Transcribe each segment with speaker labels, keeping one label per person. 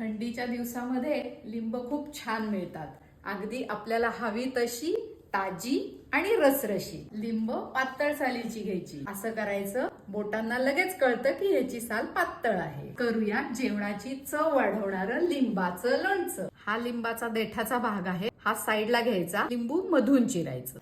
Speaker 1: थंडीच्या दिवसामध्ये लिंब खूप छान मिळतात. अगदी आपल्याला हवी तशी ताजी आणि रसरशी. लिंब पातळ सालीची घ्यायची. असं करायचं बोटांना लगेच कळतं की ह्याची साल पातळ आहे. करूया जेवणाची चव वाढवणार लिंबाचं लोणचं. हा लिंबाचा देठाचा भाग आहे. हा साईडला घ्यायचा. लिंबू मधून चिरायचं.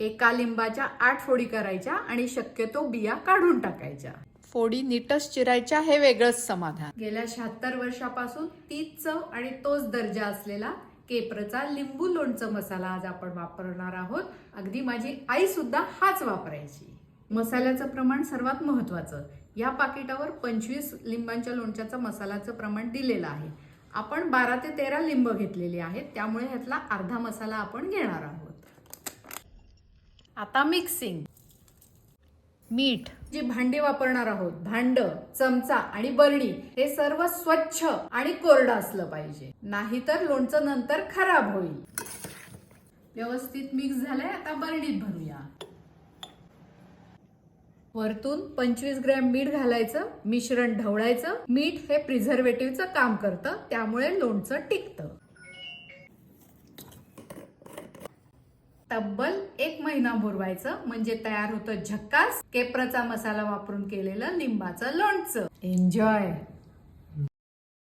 Speaker 1: एका लिंबाच्या आठ फोडी करायच्या आणि शक्यतो बिया काढून टाकायच्या. फोडी नीटच चिरायच्या हे वेगळंच समाधान. गेल्या शहात्तर वर्षापासून तीच चव आणि तोच दर्जा असलेला केप्रचा लिंबू लोणचं मसाला आज आपण वापरणार आहोत. अगदी माझी आई सुद्धा हाच वापरायची. मसाल्याचं प्रमाण सर्वात महत्वाचं या पाकिटावर पंचवीस लिंबांच्या लोणच्याचं मसाल्याचं प्रमाण दिलेलं आहे. आपण बारा ते तेरा लिंब घेतलेली आहेत त्यामुळे ह्यातला अर्धा मसाला आपण घेणार आहोत. आता मिक्सिंग. मीठ. जी भांडी वापरणार आहोत भांड चमचा आणि बरणी हे सर्व स्वच्छ आणि कोरडं असलं पाहिजे. नाहीतर लोणचं नंतर खराब होईल. व्यवस्थित मिक्स झालंय आता बरणीत भरूया. वरतून पंचवीस ग्रॅम मीठ घालायचं मिश्रण ढवळायचं मीठ हे प्रिझर्वेटिव्हचं काम करतं त्यामुळे लोणचं टिकतं. तब्बल एक महिना मुरवायचं म्हणजे तयार होतं झक्कास केपराचा मसाला वापरून केलेलं लिंबाचं लोणचं. एन्जॉय